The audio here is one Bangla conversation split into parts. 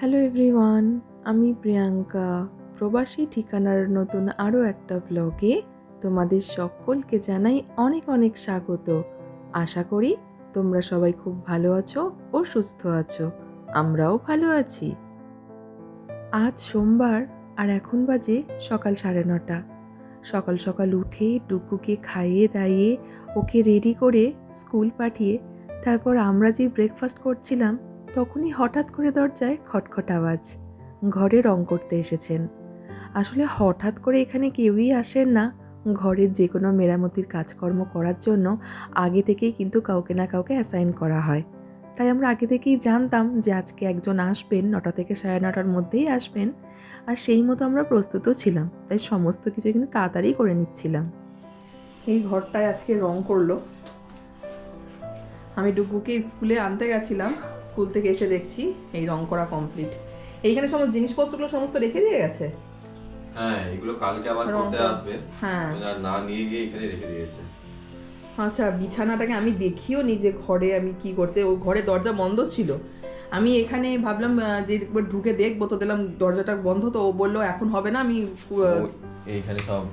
হ্যালো এভরিওয়ান আমি প্রিয়াঙ্কা। প্রবাসী ঠিকানার নতুন আরও একটা ব্লগে তোমাদের সকলকে জানাই অনেক অনেক স্বাগত। আশা করি তোমরা সবাই খুব ভালো আছো ও সুস্থ আছো। আমরাও ভালো আছি। আজ সোমবার আর এখন বাজে সকাল সাড়ে নটা। সকাল সকাল উঠে ডুগুকে খাইয়ে দাইয়ে ওকে রেডি করে স্কুল পাঠিয়ে তারপর আমরা যে ব্রেকফাস্ট করছিলাম তখনই হঠাৎ করে দরজায় খটখট আওয়াজ। ঘরে রং করতে এসেছেন। আসলে হঠাৎ করে এখানে কেউই আসেন না। ঘরের যে কোনো মেরামতির কাজকর্ম করার জন্য আগে থেকেই কিন্তু কাউকে না কাউকে অ্যাসাইন করা হয়। তাই আমরা আগে থেকেই জানতাম যে আজকে একজন আসবেন, নটা থেকে সাড়ে নটার মধ্যেই আসবেন। আর সেই মতো আমরা প্রস্তুতও ছিলাম, তাই সমস্ত কিছু কিন্তু তাড়াতাড়ি করে নিচ্ছিলাম। এই ঘরটায় আজকে রং করল। আমি ডুগুকে স্কুলে আনতে গেছিলাম। স্কুল থেকে এসে দেখছি এই রং করা কমপ্লিট এইখানে সমস্ত জিনিসপত্রগুলো সমস্ত রেখে দিয়ে গেছে? হ্যাঁ এগুলো কালকে আবার করতে আসবে। হ্যাঁ। না নিয়ে গিয়ে এখানে রেখে দিয়েছে। আচ্ছা বিছানাটাকে আমি দেখিও নি যে ঘরে আমি কি করছে। ও ঘরে দরজা বন্ধ ছিল। আমি এখানে ভাবলাম যে একবার ঢুকে দেখব তো দিলাম দরজাটা বন্ধ। তো ও বলল এখন হবে না আমি এইখানে সব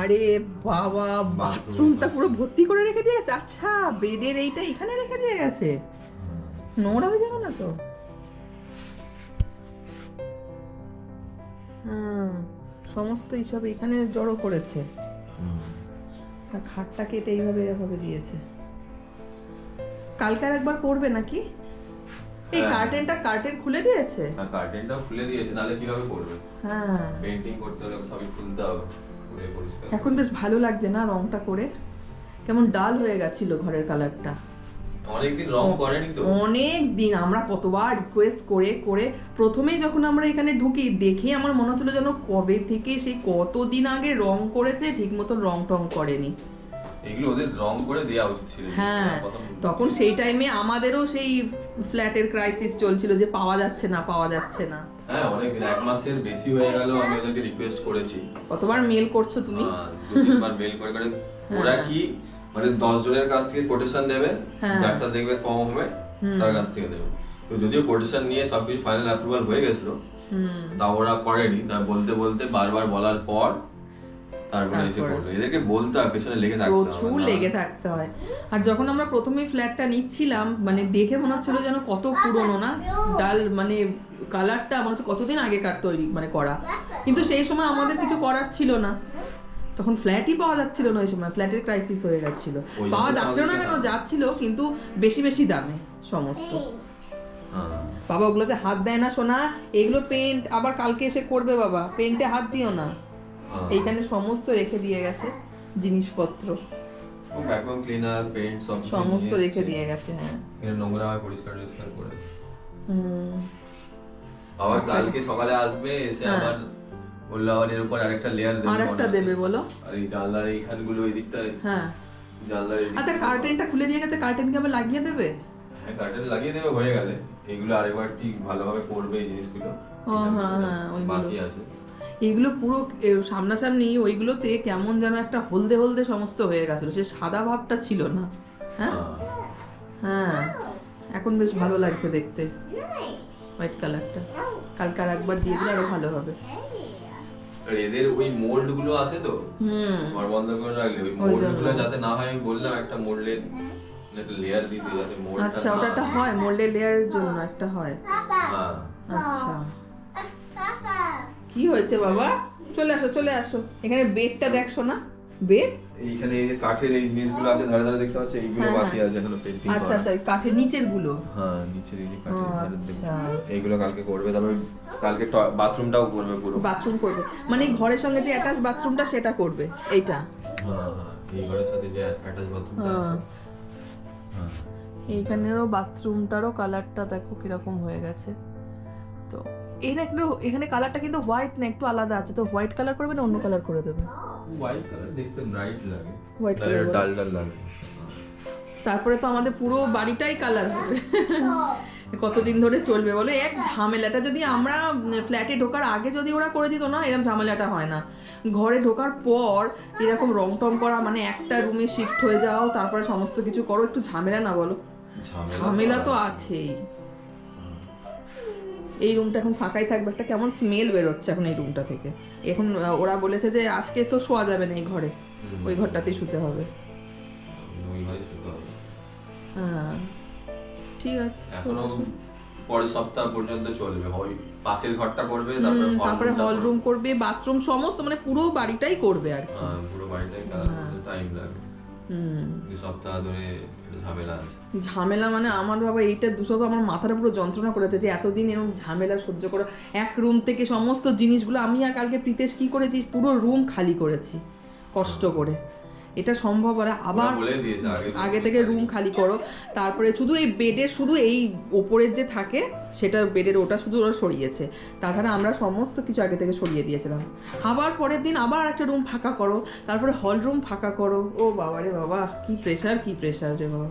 আরে বাবা বাথরুমটা পুরো ভর্তি করে রেখে দিয়ে গেছে আচ্ছা বেডের এইটা এখানে রেখে দিয়ে গেছে? নোংরা হয়ে যাবে না তো? হুম সমস্ত এইসব এখানে জড়ো করেছে। আর খাটটা কেটে এইভাবে এভাবে দিয়েছে। কালকে আর একবার করবে নাকি? এই হ্যাঁ। কার্টেনটা কার্টেন খুলে দিয়েছে? হ্যাঁ কার্টেনটাও খুলে দিয়েছে নাহলে কীভাবে করবে? হ্যাঁ। পেন্টিং করতে হলে সবই খুলতে হবে এখন বেশ ভালো লাগছে না রংটা করে? কেমন ডাল হয়ে গেছিল ঘরের কালারটা অনেকদিন রং করেনি তো? অনেক দিন আমরা কতবার রিকোয়েস্ট করে করে প্রথমেই যখন আমরা এখানে ঢুকি দেখে আমার মনে হচ্ছিল যেন কবে থেকে সেই কতদিন আগে রং করেছে ঠিক মতন রং টং করেনি। এগুলো ওদের রং করে দেওয়া উচিত ছিল হ্যাঁ তখন সেই টাইমে আমাদেরও সেই ফ্ল্যাটের ক্রাইসিস চলছিল যে পাওয়া যাচ্ছে না পাওয়া যাচ্ছে না। হ্যাঁ অনেকদিন এক মাসের বেশি হয়ে গেল আমি ওদেরকে রিকোয়েস্ট করেছি। কতবার মেল করছ তুমি? মেল করে করে ওরা কি মানে দশ জনের কাছ থেকে কোটেশন নেবে হ্যাঁ। যারটা দেখবে কম হবে তার কাছ থেকে নেবে। তো যদিও কোটেশন নিয়ে সবকিছু ফাইনাল অ্যাপ্রুভাল হয়ে গেছিল তা ওরা করেনি। তা বলতে বলতে বারবার বলার পর তারপরে এসে তারপরে। এদেরকে বলতে হয় পেছনে লেগে থাকতে হবে প্রচুর লেগে থাকতে হয়। আর যখন আমরা প্রথমে ফ্ল্যাটটা নিচ্ছিলাম মানে দেখে মনে হচ্ছিল যেন কত পুরনো না ডাল মানে কালারটা মনে হচ্ছে কতদিন আগেকার তৈরি মানে করা। কিন্তু সেই সময় আমাদের কিছু করার ছিল না। তখন ফ্ল্যাটই পাওয়া যাচ্ছিল না ওই সময় ফ্ল্যাটের ক্রাইসিস হয়ে যাচ্ছিল পাওয়া যাচ্ছিল না কেন যাচ্ছিল কিন্তু বেশি বেশি দামে সমস্ত। হ্যাঁ। বাবা ওগুলোতে হাত দেয় না সোনা এগুলো পেন্ট আবার কালকে এসে করবে বাবা পেন্টে হাত দিও না। হ্যাঁ। এইখানে সমস্ত রেখে দিয়ে গেছে জিনিসপত্র। ও ভ্যাকুয়াম ক্লিনার পেইন্ট সব সমস্ত রেখে দিয়ে গেছে হ্যাঁ। এখানে নোংরা হয় পরিষ্কার পরিষ্কার করে। হুম। আবার কালকে সকালে আসবে এসে হ্যাঁ। আবার আবার উপর আরেকটা লেয়ার দেবে আর একটা আছে। দেবে বলো। আর এই জানলার এইখানগুলো এই দিকটায়। হ্যাঁ। জানলার আচ্ছা কার্টেনটা খুলে দিয়ে গেছে কার্টেন কি আবার লাগিয়ে দেবে? হ্যাঁ কার্টেন লাগিয়ে দেবে হয়ে গেলে এগুলো আরেকবার ঠিক ভালোভাবে করবে এই জিনিসগুলো। ও, হ্যাঁ, হ্যাঁ। বাকি আছে। এইগুলো পুরো সামনাসামনি ওইগুলোতে কেমন যেন একটা হলদে হলদে সমস্ত হয়ে গেছিল। সে সাদা ভাবটা ছিল না। হ্যাঁ? হ্যাঁ। হ্যাঁ। এখন বেশ ভালো লাগছে দেখতে। হোয়াইট কালারটা কালকে আর একবার দিয়ে দিলে আরও ভালো হবে। ওই মোল্ডগুলো আছে তো? ঘর বন্ধ করে রাখলে ওই ওই মোল্ডগুলো যাতে না হয় আমি বললাম একটা মোল্ডের একটা লেয়ার দিতে যাতে মোল্ড আচ্ছা ওটা একটা হয়। মোল্ডের লেয়ারের জন্য একটা হয়। হ্যাঁ। আচ্ছা। কি হয়েছে বাবা? চলে আসো চলে আসো। এখানে বেডটা দেখছ না বেড। এইখানে এই যে কাঠের এই জিনিসগুলো আছে ধারে ধারে দেখতে পাচ্ছ এইগুলো হ্যাঁ, বাকি আছে এখনও পেন্টিং আচ্ছা আচ্ছা কাঠের নিচেরগুলো হ্যাঁ নিচের এই যে কাঠের ধারে আচ্ছা। এইগুলো কালকে করবে তারপরে কালকে বাথরুমটাও করবে পুরো। বাথরুম করবে। মানে ঘরের সঙ্গে যে অ্যাটাচ বাথরুমটা সেটা করবে এইটা? হ্যাঁ হ্যাঁ এই ঘরের সাথে যে অ্যাটাচ বাথরুমটা আছে। হ্যাঁ। হ্যাঁ এইখানেরও বাথরুমটারও কালারটা দেখো কীরকম হয়ে গেছে। তো এর একটু এখানে কালারটা কিন্তু হোয়াইট না একটু আলাদা আছে তো হোয়াইট কালার করবে না অন্য কালার করে দেবে? হোয়াইট কালার দেখতে ব্রাইট লাগে। নাহলে colour ডাল ডাল লাগে। তারপরে তো আমাদের পুরো বাড়িটাই কালার হবে। কতদিন ধরে চলবে বলো? এক ঝামেলাটা যদি আমরা ফ্ল্যাটে ঢোকার আগে যদি ওরা করে দিত না এরকম ঝামেলাটা হয় না। ঘরে ঢোকার পর এরকম রং টং করা মানে একটা রুমে শিফট হয়ে যাও তারপরে সমস্ত কিছু করো একটু ঝামেলা না বলো। ঝামেলা তো আছেই। এই রুমটা এখন ফাঁকাই থাকবে একটা কেমন স্মেল বেরোচ্ছে এখন এই রুমটা থেকে। এখন ওরা বলেছে যে আজকে তো শোয়া যাবে না এই ঘরে ওই ঘরটাতেই শুতে হবে। হ্যাঁ ঠিক আছে পরের সপ্তাহ পর্যন্ত চলবে ওই পাশের ঘরটা করবে তারপরে হল রুম করবে। বাথরুম সমস্ত মানে পুরো বাড়িটাই করবে আর কি। হ্যাঁ, পুরো বাড়িটাই হ্যাঁ। টাইম লাগবে। হুম দুই সপ্তাহ ধরে ঝামেলা আছে। ঝামেলা মানে আমার বাবা এইটা দুশো আমার মাথাটা পুরো যন্ত্রণা করেছে যে এতদিন এরকম ঝামেলা সহ্য করা। এক রুম থেকে সমস্ত জিনিসগুলো আমি আর কালকে প্রীতেশ কি করেছি? পুরো রুম খালি করেছি কষ্ট করে। এটা সম্ভব আর আবার ওরা বলে দিয়েছে আগে আগে থেকে রুম খালি করো। তারপরে শুধু এই বেডের শুধু এই ওপরের যে থাকে সেটা বেডের ওটা শুধু ওরা সরিয়েছে। তাছাড়া আমরা সমস্ত কিছু আগে থেকে সরিয়ে দিয়েছিলাম। আবার পরের দিন আবার একটা রুম ফাঁকা করো। তারপরে হল রুম ফাঁকা করো। ও বাবা রে বাবা কি প্রেশার কি প্রেশার রে বাবা।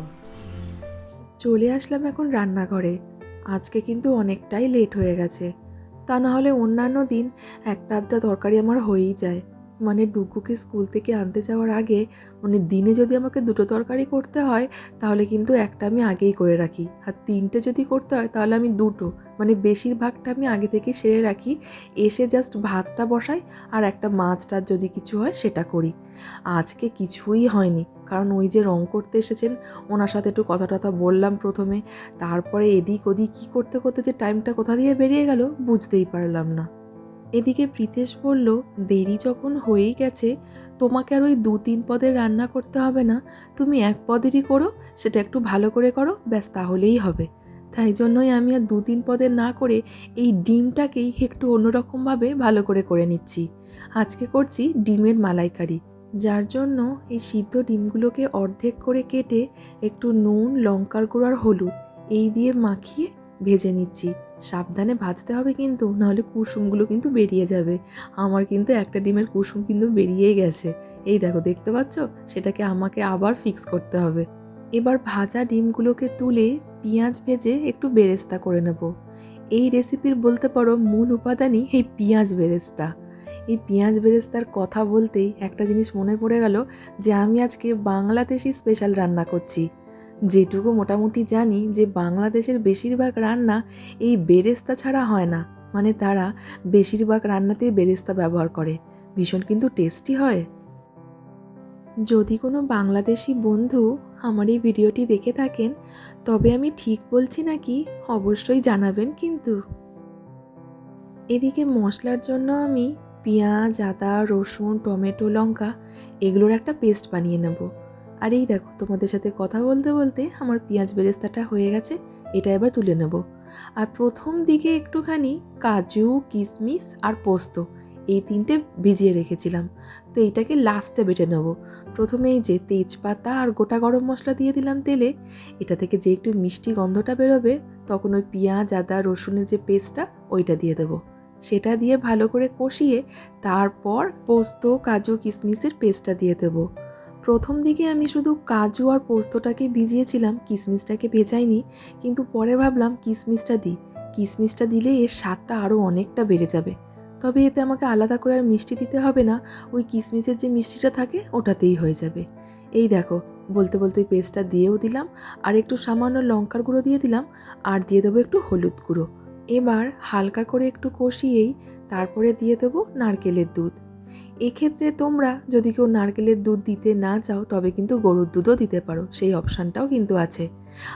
চলে আসলাম এখন রান্নাঘরে। আজকে কিন্তু অনেকটাই লেট হয়ে গেছে। তা না হলে অন্যান্য দিন একটা আধটা তরকারি আমার হয়েই যায়। মানে ডুকুকে স্কুল থেকে আনতে যাওয়ার আগে মানে দিনে যদি আমাকে দুটো তরকারি করতে হয়, তাহলে কিন্তু একটা আমি আগেই করে রাখি। আর তিনটে যদি করতে হয়, তাহলে আমি দুটো। মানে বেশিরভাগটা আমি আগে থেকে সেরে রাখি। এসে জাস্ট ভাতটা বসাই, আর একটা মাছ টাছ যদি কিছু হয়, সেটা করি। আজকে কিছুই হয়নি। কারণ ওই যে রং করতে এসেছেন, ওনার সাথে একটু কথা টথা বললাম প্রথমে। তারপরে এদিক ওদিক কী করতে করতে যে টাইমটা কোথা দিয়ে বেরিয়ে গেল, বুঝতেই পারলাম না। এদিকে প্রীতেশ বলল, দেরি যখন হয়েই গেছে, তোমাকে আর ওই দু তিন পদের রান্না করতে হবে না। তুমি এক পদেরই করো, সেটা একটু ভালো করে করো, ব্যাস তাহলেই হবে। তাই জন্যই আমি আর দু তিন পদের না করে এই ডিমটাকেই একটু অন্যরকমভাবে ভালো করে করে নিচ্ছি। আজকে করছি ডিমের মালাইকারি। যার জন্য এই সিদ্ধ ডিমগুলোকে অর্ধেক করে কেটে একটু নুন, লঙ্কার গুঁড়ো আর হলুদ, এই দিয়ে মাখিয়ে ভেজে নিচ্ছি। সাবধানে ভাজতে হবে কিন্তু, নাহলে কুসুমগুলো কিন্তু বেরিয়ে যাবে। আমার কিন্তু একটা ডিমের কুসুম কিন্তু বেরিয়েই গেছে। এই দেখো, দেখতে পাচ্ছ? সেটাকে আমাকে আবার ফিক্স করতে হবে। এবার ভাজা ডিমগুলোকে তুলে পেঁয়াজ ভেজে একটু বেরেস্তা করে নেব। এই রেসিপির বলতে পারো মূল উপাদানই এই পেঁয়াজ বেরেস্তা। এই পেঁয়াজ বেরেস্তার কথা বলতেই একটা জিনিস মনে পড়ে গেল যে, আমি আজকে বাংলাদেশি স্পেশাল রান্না করছি। যেটুকু মোটামুটি জানি যে বাংলাদেশের বেশিরভাগ রান্না এই বেরেস্তা ছাড়া হয় না। মানে তারা বেশিরভাগ রান্নাতেই বেরেস্তা ব্যবহার করে। ভীষণ কিন্তু টেস্টি হয়। যদি কোনো বাংলাদেশি বন্ধু আমার এই ভিডিওটি দেখে থাকেন, তবে আমি ঠিক বলছি নাকি অবশ্যই জানাবেন কিন্তু। এদিকে মশলার জন্য আমি পেঁয়াজ, আদা, রসুন, টমেটো, লঙ্কা এগুলোর একটা পেস্ট বানিয়ে নেব। আর এই দেখো, তোমাদের সাথে কথা বলতে বলতে আমার পেঁয়াজ বেরেস্তাটা হয়ে গেছে, এটা এবার তুলে নেব। আর প্রথম দিকে একটুখানি কাজু, কিশমিশ আর পোস্ত, এই তিনটে ভিজিয়ে রেখেছিলাম। তো এইটাকে লাস্টে বেটে নেব। প্রথমে যে তেজপাতা আর গোটা গরম মশলা দিয়ে দিলাম তেলে, এটা থেকে যে একটু মিষ্টি গন্ধটা বেরোবে, তখন ওই পেঁয়াজ, আদা, রসুনের যে পেস্টটা, ওইটা দিয়ে দেবো। সেটা দিয়ে ভালো করে কষিয়ে তারপর পোস্ত, কাজু, কিশমিশের পেস্টটা দিয়ে দেবো। প্রথম দিকে আমি শুধু কাজু আর পোস্তটাকে ভিজিয়েছিলাম কিশমিশটাকে ভেজাইনি, কিন্তু পরে ভাবলাম কিশমিশটা দিই। কিশমিশটা দিলে এর স্বাদটা আরও অনেকটা বেড়ে যাবে। তবে এতে আমাকে আলাদা করে আর মিষ্টি দিতে হবে না, ওই কিশমিশের যে মিষ্টিটা থাকে ওটাতেই হয়ে যাবে। এই দেখো, বলতে বলতে ওই পেস্টটা দিয়েও দিলাম, আর একটু সামান্য লঙ্কার গুঁড়ো দিয়ে দিলাম, আর দিয়ে দেবো একটু হলুদ গুঁড়ো। এবার হালকা করে একটু কষিয়েই তারপরে দিয়ে দেবো নারকেলের দুধ। এক্ষেত্রে তোমরা যদি কেউ নারকেলের দুধ দিতে না চাও, তবে কিন্তু গরুর দুধও দিতে পারো। সেই অপশানটাও কিন্তু আছে।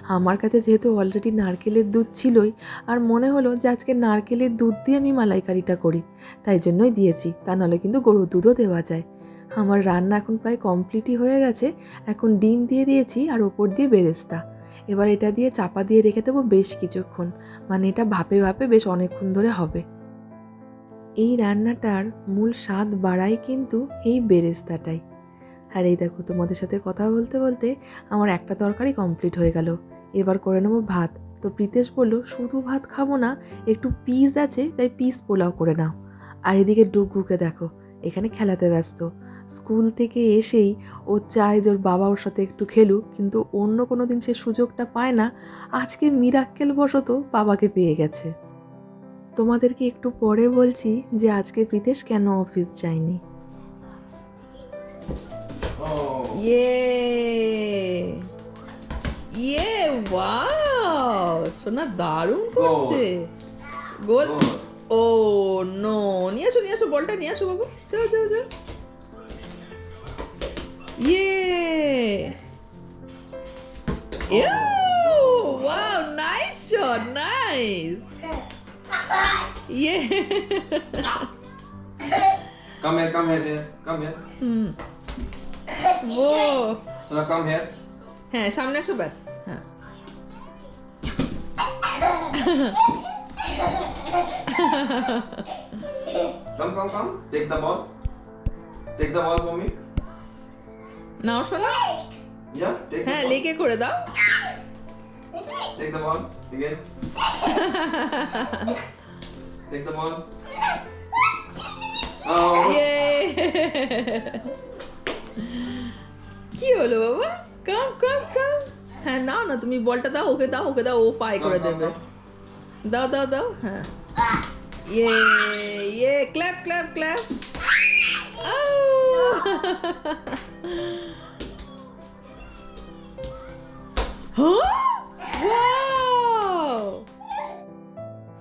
আমার কাছে যেহেতু অলরেডি নারকেলের দুধ ছিলই, আর মনে হলো যে আজকে নারকেলের দুধ দিয়ে আমি মালাইকারিটা করি, তাই জন্যই দিয়েছি। তা নাহলে কিন্তু গরুর দুধও দেওয়া যায়। আমার রান্না এখন প্রায় কমপ্লিটই হয়ে গেছে। এখন ডিম দিয়ে দিয়েছি আর ওপর দিয়ে বেরেস্তা। এবার এটা দিয়ে চাপা দিয়ে রেখে দেবো বেশ কিছুক্ষণ। মানে এটা ভাপে ভাপে বেশ অনেকক্ষণ ধরে হবে। এই রান্নাটার মূল স্বাদ বাড়াই কিন্তু এই বেরেস্তাটাই। আর এই দেখো, তোমাদের সাথে কথা বলতে বলতে আমার একটা তরকারি কমপ্লিট হয়ে গেল। এবার করে নেব ভাত। তো প্রীতেশ বলল, শুধু ভাত খাব না, একটু পিস আছে, তাই পিস পোলাও করে নাও। আর এদিকে ডুগুকে দেখো, এখানে খেলাতে ব্যস্ত। স্কুল থেকে এসেই ও চায় যে ওর বাবা ওর সাথে একটু খেলু কিন্তু অন্য কোনো দিন সে সুযোগটা পায় না। আজকে মিরাক্কেল বশত বাবাকে পেয়ে গেছে। তোমাদেরকে একটু পরে বলছি যে আজকে প্রীতেশ কেন অফিস যায়নি। ইয়ে ইয়ে ওয়াও সোনা দারুণ করছে। গোল। ও। নো নিয়ে আসো নিয়ে আসো বলটা নিয়ে আসো বাবু। যাও যাও যাও। Yeah wow nice shot nice. Yeah Come here, come here, here. Come here. Hmm O Sona, come here. হ্যাঁ সামনে আসো ব্যাস হ্যাঁ Come, come, come. Take the ball. Take the ball for me. নাও শোনা Yeah, take হ্যাঁ. লেকে করে দাও Take the ball. Again. Take the ball. Oh. Yay! কি হলো বাবা কাম কাম কাম হ্যাঁ নাও না তুমি বলটা দাও ওকে দাও ওকে দাও ও পায়ে করে দেবে। দাও। দাও দাও হ্যাঁ। ইয়ে ইয়ে ক্ল্যাপ ক্ল্যাপ ক্ল্যাপ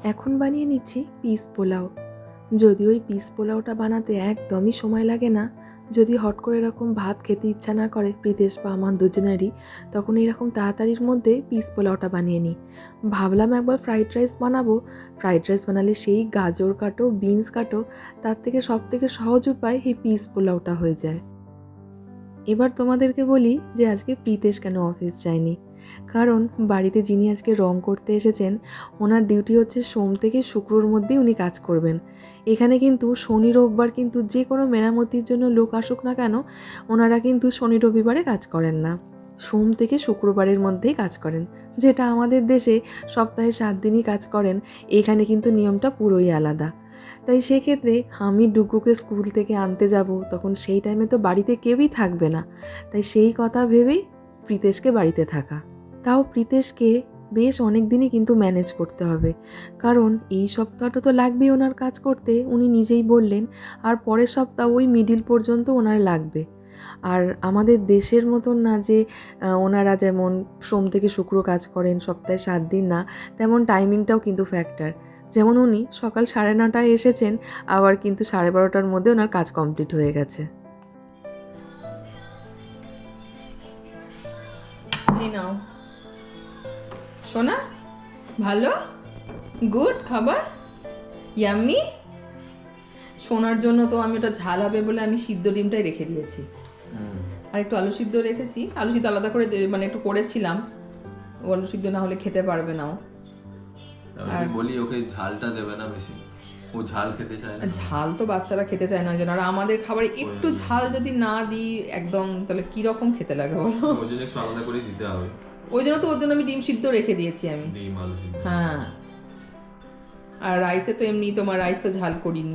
এখন বানিয়ে নিচ্ছি পিস পোলাও। যদিও ওই পিস পোলাওটা বানাতে একদমই সময় লাগে না, যদি হট করে এরকম ভাত খেতে ইচ্ছা না করে প্রীতেশ বা আমার দুজনেরই, তখন এরকম তাড়াতাড়ির মধ্যে পিস পোলাওটা বানিয়ে নিই। ভাবলাম একবার ফ্রাইড রাইস বানাবো। ফ্রাইড রাইস বানালে সেই গাজর কাটো, বিনস কাটো, তার থেকে সব থেকে সহজ উপায় এই পিস পোলাওটা হয়ে যায়। এবার তোমাদেরকে বলি যে আজকে প্রীতেশ কেন অফিস যায়নি। কারণ বাড়িতে যিনি আজকে রং করতে এসেছেন, ওনার ডিউটি হচ্ছে সোম থেকে শুক্রর মধ্যেই উনি কাজ করবেন। এখানে কিন্তু শনি রোববার কিন্তু যে কোনো মেরামতির জন্য লোক আসুক না কেন, ওনারা কিন্তু শনি রবিবারে কাজ করেন না। সোম থেকে শুক্রবারের মধ্যেই কাজ করেন, যেটা আমাদের দেশে সপ্তাহে সাত দিনই কাজ করেন, এখানে কিন্তু নিয়মটা পুরোই আলাদা। তাই সেক্ষেত্রে আমি ডুগুকে স্কুল থেকে আনতে যাব, তখন সেই টাইমে তো বাড়িতে কেউই থাকবে না। তাই সেই কথা ভেবেই প্রীতেশকে বাড়িতে থাকা। তাও প্রীতেশকে বেশ অনেক দিনই কিন্তু ম্যানেজ করতে হবে, কারণ এই সপ্তাহটা তো লাগবেই ওনার কাজ করতে। উনি নিজেই বললেন, আর পরের সপ্তাহ ওই মিডিল পর্যন্ত ওনার লাগবে। আর আমাদের দেশের মতন না যে ওনারা যেমন সোম থেকে শুক্র কাজ করেন, সপ্তাহে সাত দিন না, তেমন টাইমিংটাও কিন্তু ফ্যাক্টর যেমন উনি সকাল সাড়ে নটায় এসেছেন, আবার কিন্তু সাড়ে বারোটার মধ্যে ওনার কাজ কমপ্লিট হয়ে গেছে। নাও। সোনা, ভালো? গুড, খাবার? ইয়াম্মি? সোনার জন্য তো আমি ওটা ঝাল হবে বলে আমি সিদ্ধ ডিমটাই রেখে দিয়েছি। আর একটু আলু সিদ্ধ রেখেছি। আলু সিদ্ধ আলাদা করে মানে একটু করেছিলাম। আলু সিদ্ধ না হলে খেতে পারবে না ও। আমি বলি ওকে ঝালটা দেবে না বেশি। ও ঝাল খেতে চায় না। ঝাল তো বাচ্চারা খেতে চায় না ওই জন্য। আর আমাদের খাবারে একটু ঝাল যদি না দিই একদম তাহলে কি রকম খেতে লাগে বলো? ওর জন্য একটু আলাদা করে দিতে হবে। ওই জন্য তো ওর জন্য আমি ডিম সিদ্ধ রেখে দিয়েছি আমি। ডিম আলু সিদ্ধ। হ্যাঁ। আর রাইসে তো এমনি তোমার রাইস তো ঝাল করিনি।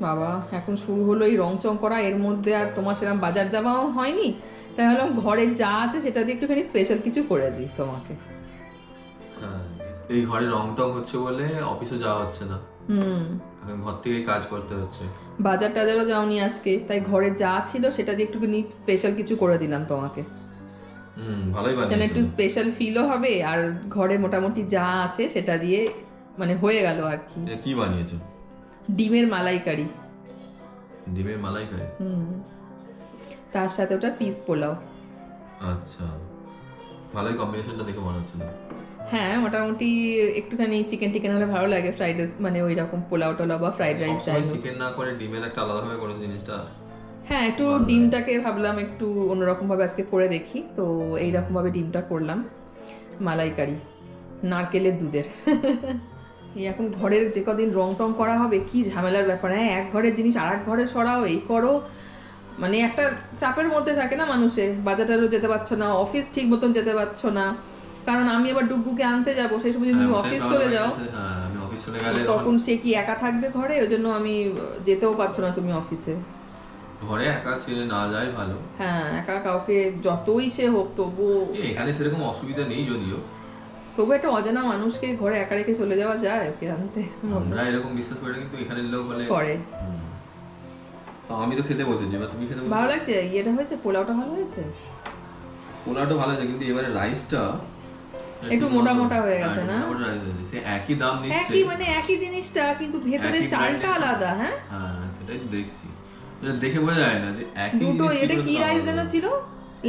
বাবা এখন শুরু হলো এই রং চং করা। এর মধ্যে আর তোমার সেরকম বাজার যাওয়াও হয়নি। তাই ভাবলাম ঘরে যা আছে সেটা দিয়ে একটুখানি স্পেশাল কিছু করে দিই তোমাকে। হ্যাঁ এই ঘরে রং টং হচ্ছে বলে অফিসে যাওয়া হচ্ছে না। হুম। এখন ঘর থেকেই কাজ করতে হচ্ছে। বাজার টাজারও যাওনি আজকে তাই ঘরে যা ছিল সেটা দিয়ে একটুখানি স্পেশাল কিছু করে দিলাম তোমাকে। হুম ভালোই যেন একটু স্পেশাল ফিলও হবে আর ঘরে মোটামুটি যা আছে সেটা দিয়ে মানে হয়ে গেল আর কি। কি বানিয়েছো? ডিমের মালাইকারি। ডিমের মালাইকারি? হুম। তার সাথে ওটা পিস পোলাও। আচ্ছা। ভালোই কম্বিনেশনটা দেখে মনে হচ্ছে হ্যাঁ মোটামুটি একটুখানি চিকেন টিকেন হলে ভালো লাগে ফ্রাইড রাইস মানে ওই রকম পোলাও টোলাও বা ফ্রাইড রাইস চাই চিকেন না করে ডিমের একটা আলাদাভাবে করে জিনিসটা হ্যাঁ একটু ডিমটাকে ভাবলাম একটু অন্যরকম ভাবে আজকে করে দেখি। তো এইরকম ভাবে ডিমটা করলাম। মালাইকারি নারকেলের দুধের। এই এখন ঘরের যে কদিন রং টং করা হবে কি ঝামেলার ব্যাপার? হ্যাঁ এক ঘরের জিনিস আর এক ঘরে সরাও এই করো। মানে একটা চাপের মধ্যে থাকে না মানুষের বাজারটারও যেতে পারছ না অফিস ঠিক মতন যেতে পারছ না। কারণ আমি আবার ডুগুকে আনতে যাব সেই সময় যদি তুমি হ্যাঁ, অফিস চলে যাও। হ্যাঁ তখন তখন সে কি একা থাকবে ঘরে? ওই জন্য আমি যেতেও পারছ না তুমি অফিসে। ঘরে একা ছেড়ে না যায় ভালো। হ্যাঁ একা কাউকে যতই সে হোক তবুও এখানে সেরকম অসুবিধা নেই যদিও। তবু একটা অজানা মানুষকে ঘরে একা রেখে চলে যাওয়া যায় ওকে আনতে। আমরা এরকম বিশ্বাস করি কিন্তু এখানের লোক বলে করে তো আমি তো খেতে বসেছি এবার তুমি খেতে ভালো লাগছে? ইয়েটা হয়েছে? পোলাওটা ভালো হয়েছে? পোলাওটা ভালো আছে কিন্তু এবারে রাইসটা একটু মোটা মোটা হয়ে গেছে হ্যাঁ, না? সে একই দাম নিচ্ছে। একই মানে একই জিনিসটা কিন্তু ভেতরে চালটা আলাদা হ্যাঁ? হ্যাঁ সেটাই দেখছি। দেখে বোঝা যায় না যে একই দুটো এটা কি রাইস। যেন ছিল?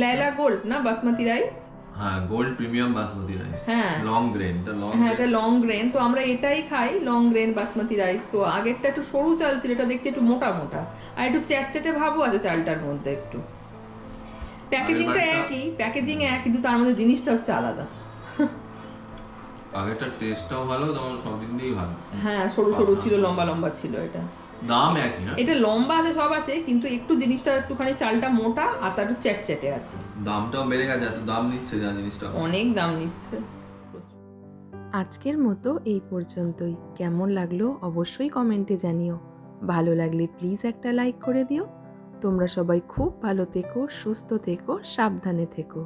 লাইলা গোল্ড না? বাসমতি রাইস হ্যাঁ গোল্ড প্রিমিয়াম বাসমতি রাইস হ্যাঁ। লং গ্রেন এটা লং হ্যাঁ এটা লং গ্রেন তো আমরা এটাই খাই লং গ্রেন বাসমতি রাইস তো আগেরটা একটু সরু চাল ছিল এটা দেখছি একটু মোটা মোটা। আর একটু চ্যাটচ্যাটে ভাবও আছে চালটার মধ্যে একটু। প্যাকেজিংটা একই প্যাকেজিং এক কিন্তু তার মধ্যে জিনিসটা হচ্ছে আলাদা। আগেরটা টেস্টটাও ভালো তখন সব দিক দিয়েই ভালো হ্যাঁ সরু সরু ছিল লম্বা লম্বা ছিল এটা। দাম একই হ্যাঁ এটা লম্বা আছে সব আছে কিন্তু একটু জিনিসটা একটুখানি চালটা মোটা আর তার একটু চ্যাটচ্যাটে আছে। দামটাও বেড়ে গেছে এত দাম নিচ্ছে যা জিনিসটা। অনেক দাম নিচ্ছে। আজকের মতো এই পর্যন্তই। কেমন লাগল অবশ্যই কমেন্টে জানিও। ভালো লাগলে প্লিজ একটা লাইক করে দিও। তোমরা সবাই খুব ভালো থেকো সুস্থ থেকো সাবধানে থেকো।